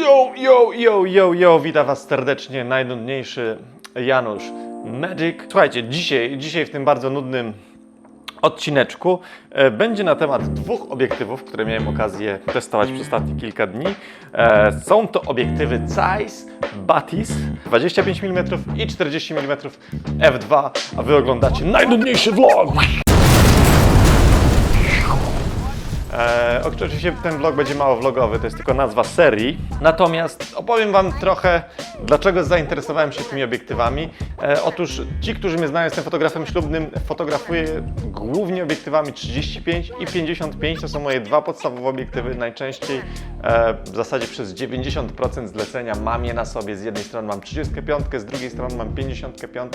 Yo, yo, yo, yo, yo, witam Was serdecznie, najnudniejszy Janusz Magic. Słuchajcie, dzisiaj, dzisiaj w tym bardzo nudnym odcineczku e, będzie na temat dwóch obiektywów, które miałem okazję testować przez ostatnie kilka dni. E, są to obiektywy Zeiss Batis 25 mm i 40 mm f2, a Wy oglądacie najnudniejszy vlog! E, oczywiście ten vlog będzie mało vlogowy, to jest tylko nazwa serii. Natomiast opowiem Wam trochę, dlaczego zainteresowałem się tymi obiektywami. E, otóż ci, którzy mnie znają, jestem fotografem ślubnym, fotografuję głównie obiektywami 35 i 55. To są moje dwa podstawowe obiektywy. Najczęściej e, w zasadzie przez 90% zlecenia mam je na sobie. Z jednej strony mam 35, z drugiej strony mam 55.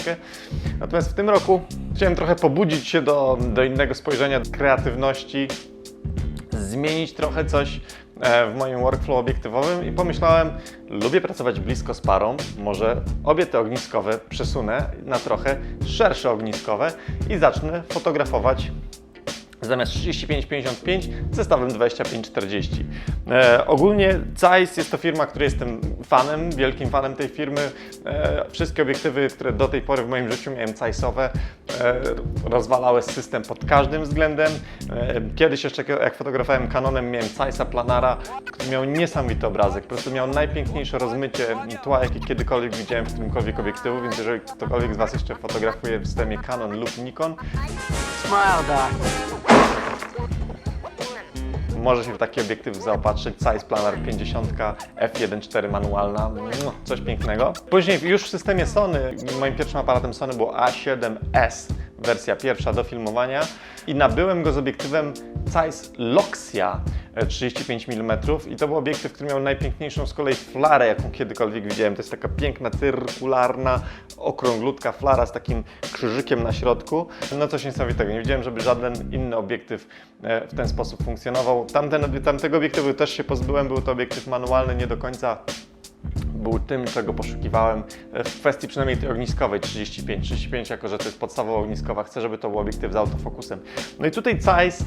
Natomiast w tym roku chciałem trochę pobudzić się do, do innego spojrzenia, kreatywności zmienić trochę coś e, w moim workflow obiektywowym i pomyślałem, lubię pracować blisko z parą, może obie te ogniskowe przesunę na trochę szersze ogniskowe i zacznę fotografować zamiast 35-55 zestawem 25-40. E, ogólnie Zeiss jest to firma, której jestem fanem, wielkim fanem tej firmy. E, wszystkie obiektywy, które do tej pory w moim życiu miałem Zeissowe, e, rozwalały system pod każdym względem. E, kiedyś jeszcze jak fotografowałem Canonem miałem Zeissa Planara, który miał niesamowity obrazek, po prostu miał najpiękniejsze rozmycie tła, jakie kiedykolwiek widziałem w którymkolwiek obiektywu, więc jeżeli ktokolwiek z Was jeszcze fotografuje w systemie Canon lub Nikon, Smile. Może się w taki obiektyw zaopatrzyć. Zeiss Planar 50 f1.4 manualna. Coś pięknego. Później już w systemie Sony, moim pierwszym aparatem Sony było A7S, wersja pierwsza do filmowania i nabyłem go z obiektywem Zeiss Loxia 35 mm i to był obiektyw, który miał najpiękniejszą z kolei flarę, jaką kiedykolwiek widziałem. To jest taka piękna, cyrkularna, okrąglutka flara z takim krzyżykiem na środku. No coś niesamowitego. Nie widziałem, żeby żaden inny obiektyw e, w ten sposób funkcjonował. Tamten, tamtego obiektywu też się pozbyłem, był to obiektyw manualny, nie do końca był tym, czego poszukiwałem w kwestii przynajmniej tej ogniskowej 35. 35 jako, że to jest podstawowa ogniskowa, chcę, żeby to był obiektyw z autofokusem. No i tutaj Zeiss,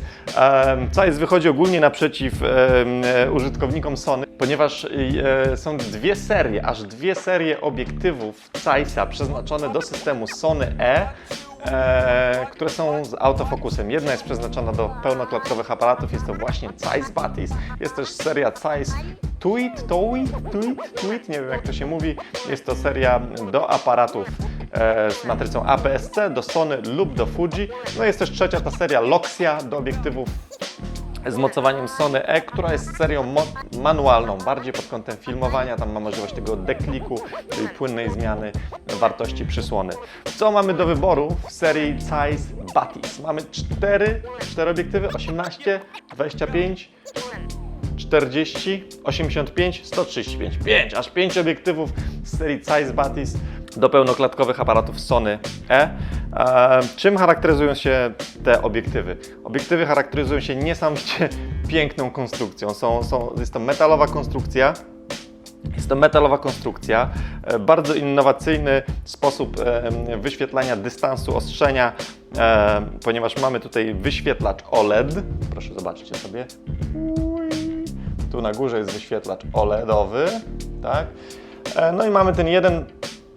Zeiss wychodzi ogólnie naprzeciw e, użytkownikom Sony, ponieważ e, są dwie serie, aż dwie serie obiektywów Zeissa przeznaczone do systemu Sony E, e, które są z autofokusem. Jedna jest przeznaczona do pełnoklatkowych aparatów, jest to właśnie Zeiss Batis. Jest też seria Zeiss Tweet, Tweet, Tweet, Tweet, nie wiem jak to się mówi. Jest to seria do aparatów e, z matrycą APS-C, do Sony lub do Fuji. No jest też trzecia ta seria Loxia do obiektywów z mocowaniem Sony E, która jest serią manualną, bardziej pod kątem filmowania. Tam ma możliwość tego dekliku, czyli płynnej zmiany wartości przysłony. Co mamy do wyboru w serii Zeiss Batis? Mamy cztery, cztery obiektywy, 18, 25, 40, 85, 135. 5, aż 5 obiektywów z serii Zeiss Batis do pełnoklatkowych aparatów Sony E. E, czym charakteryzują się te obiektywy? Obiektywy charakteryzują się niesamowicie piękną konstrukcją. Są, są, jest to metalowa konstrukcja, jest to metalowa konstrukcja, e, bardzo innowacyjny sposób e, wyświetlania dystansu ostrzenia, ponieważ mamy tutaj wyświetlacz OLED. Proszę zobaczcie sobie. Tu na górze jest wyświetlacz OLEDowy, tak? E, No i mamy ten jeden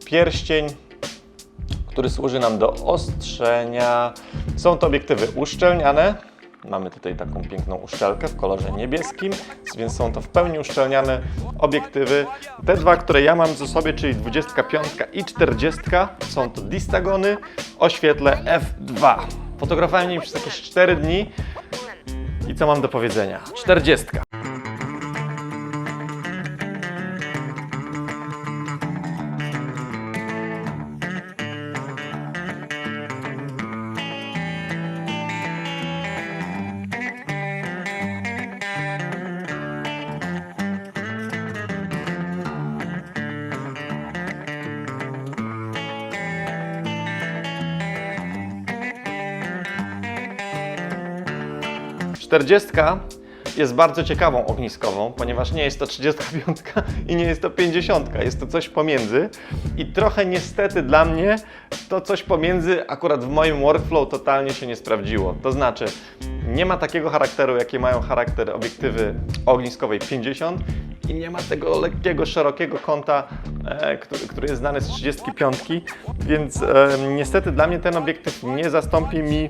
pierścień, który służy nam do ostrzenia. Są to obiektywy uszczelniane. Mamy tutaj taką piękną uszczelkę w kolorze niebieskim, więc są to w pełni uszczelniane obiektywy. Te dwa, które ja mam ze sobie, czyli 25 i 40, są to Distagony o świetle f2. Fotografowałem nimi przez jakieś 4 dni i co mam do powiedzenia? 40. Czterdziestka jest bardzo ciekawą ogniskową, ponieważ nie jest to 35 i nie jest to 50. Jest to coś pomiędzy i trochę niestety dla mnie to coś pomiędzy akurat w moim workflow totalnie się nie sprawdziło. To znaczy nie ma takiego charakteru, jakie mają charakter obiektywy ogniskowej 50 i nie ma tego lekkiego, szerokiego kąta, e, który, który jest znany z 35, więc e, niestety dla mnie ten obiektyw nie zastąpi mi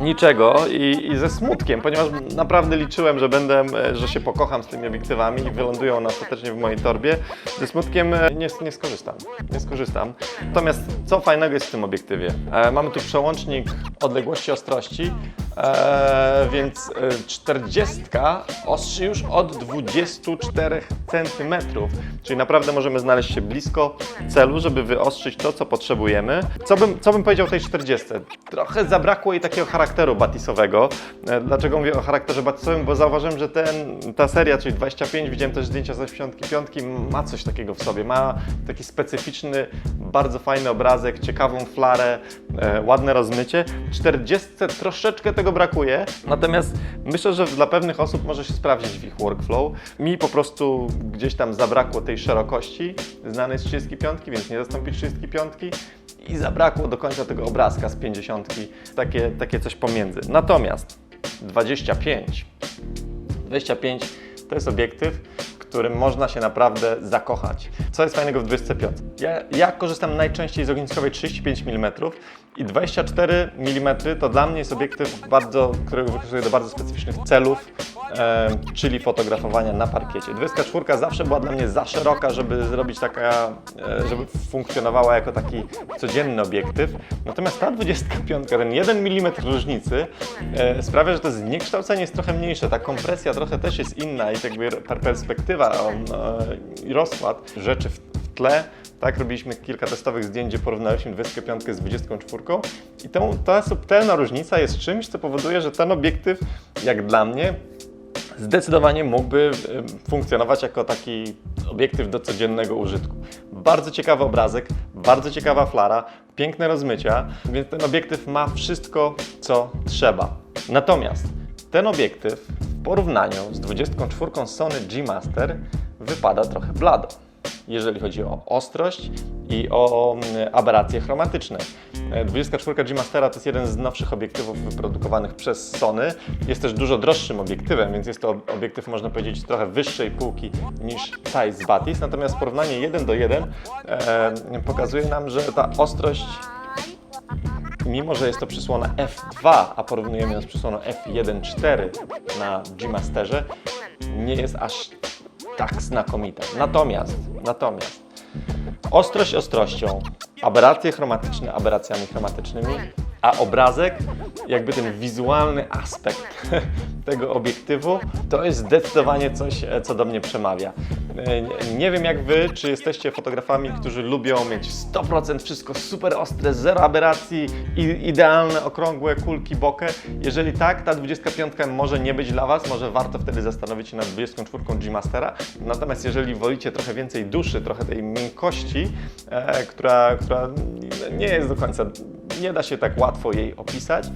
niczego i, i ze smutkiem, ponieważ naprawdę liczyłem, że będę, e, że się pokocham z tymi obiektywami i wylądują one ostatecznie w mojej torbie. Ze smutkiem e, nie, nie skorzystam, nie skorzystam. Natomiast co fajnego jest w tym obiektywie? E, mamy tu przełącznik odległości ostrości, e, więc e, 40 ostrzy już od 24 cm, czyli naprawdę możemy znaleźć się blisko celu, żeby wyostrzyć to, co potrzebujemy. Co bym, co bym powiedział o tej 40? Trochę zabrakło jej takiego charakteru batisowego. E, Dlaczego mówię o charakterze batisowym? Bo zauważyłem, że ten, ta seria, czyli 25, widziałem też zdjęcia ze 85, ma coś takiego w sobie. Ma taki specyficzny, bardzo fajny obrazek, ciekawą flarę, e, ładne rozmycie. 40 troszeczkę tego brakuje, natomiast myślę, że dla pewnych osób może się sprawdzić w ich workflow. Mi po prostu gdzieś tam zabrakło tej szerokości znanej z 35, więc nie zastąpi 35 i zabrakło do końca tego obrazka z 50, takie, takie coś pomiędzy. Natomiast 25, 25 to jest obiektyw, którym można się naprawdę zakochać. Co jest fajnego w 25? Ja, ja korzystam najczęściej z ogniskowej 35 mm i 24 mm to dla mnie jest obiektyw, bardzo, który wykorzystuję do bardzo specyficznych celów, e, czyli fotografowania na parkiecie. 24 zawsze była dla mnie za szeroka, żeby zrobić taka, e, żeby funkcjonowała jako taki codzienny obiektyw. Natomiast ta 25, ten 1 mm różnicy e, sprawia, że to zniekształcenie jest trochę mniejsze, ta kompresja trochę też jest inna i jakby per- perspektywa on, e, rozkład rzeczy w, tle. Tak, robiliśmy kilka testowych zdjęć, gdzie porównaliśmy 25 z 24 i tą, ta subtelna różnica jest czymś, co powoduje, że ten obiektyw, jak dla mnie, zdecydowanie mógłby e, funkcjonować jako taki obiektyw do codziennego użytku. Bardzo ciekawy obrazek, bardzo ciekawa flara, piękne rozmycia, więc ten obiektyw ma wszystko, co trzeba. Natomiast ten obiektyw porównaniu z 24 Sony G Master wypada trochę blado jeżeli chodzi o ostrość i o mm, aberracje chromatyczne. E, 24 G Mastera to jest jeden z nowszych obiektywów wyprodukowanych przez Sony. Jest też dużo droższym obiektywem, więc jest to obiektyw, można powiedzieć, trochę wyższej półki niż Zeiss Batis. Natomiast porównanie 1 do 1 e, pokazuje nam, że ta ostrość mimo że jest to przysłona f2, a porównujemy ją z przysłoną f1.4 na G-Masterze, nie jest aż tak znakomita. Natomiast, natomiast ostrość ostrością, aberracje chromatyczne aberracjami chromatycznymi, a obrazek, jakby ten wizualny aspekt tego obiektywu, to jest zdecydowanie coś, e, co do mnie przemawia. E, nie- wiem jak wy, czy jesteście fotografami, którzy lubią mieć 100% wszystko super ostre, zero aberracji, idealne, okrągłe kulki bokeh. Jeżeli tak, ta 25 może nie być dla was, może warto wtedy zastanowić się nad 24 G Mastera. Natomiast jeżeli wolicie trochę więcej duszy, trochę tej miękkości, e, która, która nie jest do końca, nie da się tak łatwo jej opisać,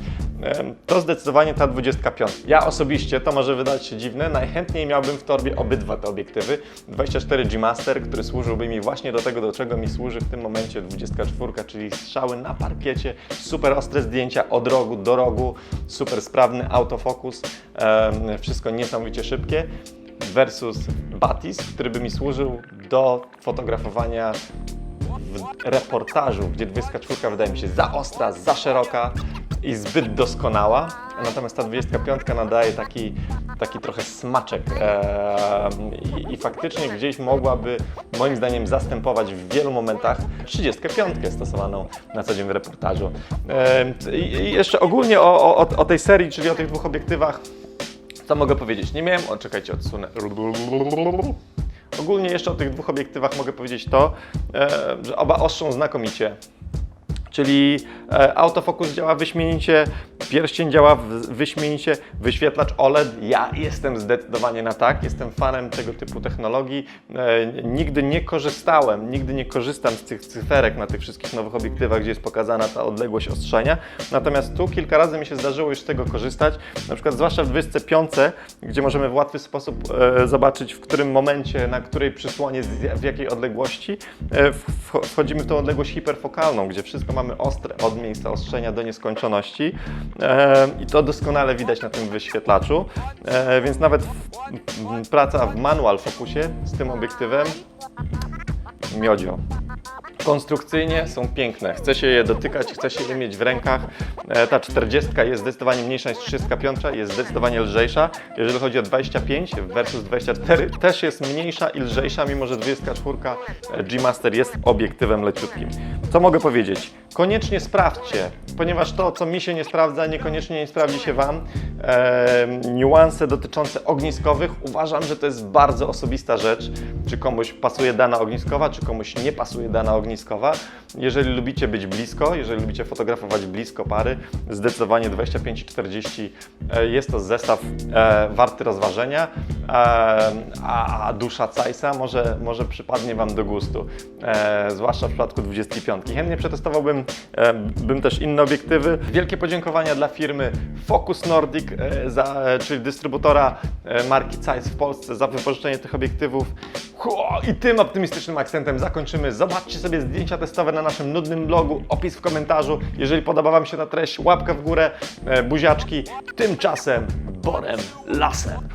to zdecydowanie ta 25. Ja osobiście, to może wydać się dziwne, najchętniej miałbym w torbie obydwa te obiektywy. 24 G Master, który służyłby mi właśnie do tego, do czego mi służy w tym momencie 24, czyli strzały na parkiecie, super ostre zdjęcia od rogu do rogu, super sprawny autofokus, wszystko niesamowicie szybkie versus Batis, który by mi służył do fotografowania w reportażu, gdzie 24 wydaje mi się za ostra, za szeroka i zbyt doskonała, natomiast ta 25 nadaje taki, taki trochę smaczek em, i, i faktycznie gdzieś mogłaby moim zdaniem zastępować w wielu momentach 35 stosowaną na co dzień w reportażu. Em, I, jeszcze ogólnie o, o, o tej serii, czyli o tych dwóch obiektywach, co mogę powiedzieć? Nie miałem. O, czekajcie, odsunę. Ogólnie jeszcze o tych dwóch obiektywach mogę powiedzieć to, e, że oba ostrzą znakomicie. Czyli e, autofokus działa wyśmienicie, pierścień działa wyśmienicie, wyświetlacz OLED. Ja jestem zdecydowanie na tak, jestem fanem tego typu technologii. E, nigdy nie korzystałem, nigdy nie korzystam z tych cyferek na tych wszystkich nowych obiektywach, gdzie jest pokazana ta odległość ostrzenia. Natomiast tu kilka razy mi się zdarzyło już z tego korzystać, na przykład zwłaszcza w 25, gdzie możemy w łatwy sposób e, zobaczyć, w którym momencie, na której przysłonie, w jakiej odległości wchodzimy w tą odległość hiperfokalną, gdzie wszystko mamy ostre od miejsca ostrzenia do nieskończoności e, i to doskonale widać na tym wyświetlaczu, e, więc nawet praca w manual fokusie z tym obiektywem miodzio. Konstrukcyjnie są piękne. Chce się je dotykać, chce się je mieć w rękach. E, Ta 40 jest zdecydowanie mniejsza niż 35, jest zdecydowanie lżejsza. Jeżeli chodzi o 25 versus 24, też jest mniejsza i lżejsza, mimo że 24 e, G-Master jest obiektywem leciutkim. Co mogę powiedzieć? Koniecznie sprawdźcie, ponieważ to, co mi się nie sprawdza, niekoniecznie nie sprawdzi się Wam. E, niuanse dotyczące ogniskowych uważam, że to jest bardzo osobista rzecz, czy komuś pasuje dana ogniskowa, czy komuś nie pasuje dana ogniskowa. Jeżeli lubicie być blisko, jeżeli lubicie fotografować blisko pary, zdecydowanie 25 i 40 e, jest to zestaw e, warty rozważenia, e, a, dusza Zeissa może, może przypadnie Wam do gustu, e, zwłaszcza w przypadku 25. Chętnie przetestowałbym e, bym też inne obiektywy. Wielkie podziękowania dla firmy Focus Nordic, e, za, e, czyli dystrybutora e, marki Zeiss w Polsce za wypożyczenie tych obiektywów. I tym optymistycznym akcentem zakończymy. Zobaczcie sobie zdjęcia testowe na naszym nudnym blogu, opis w komentarzu. Jeżeli podoba Wam się ta treść, łapka w górę, buziaczki. Tymczasem Borem Lasem.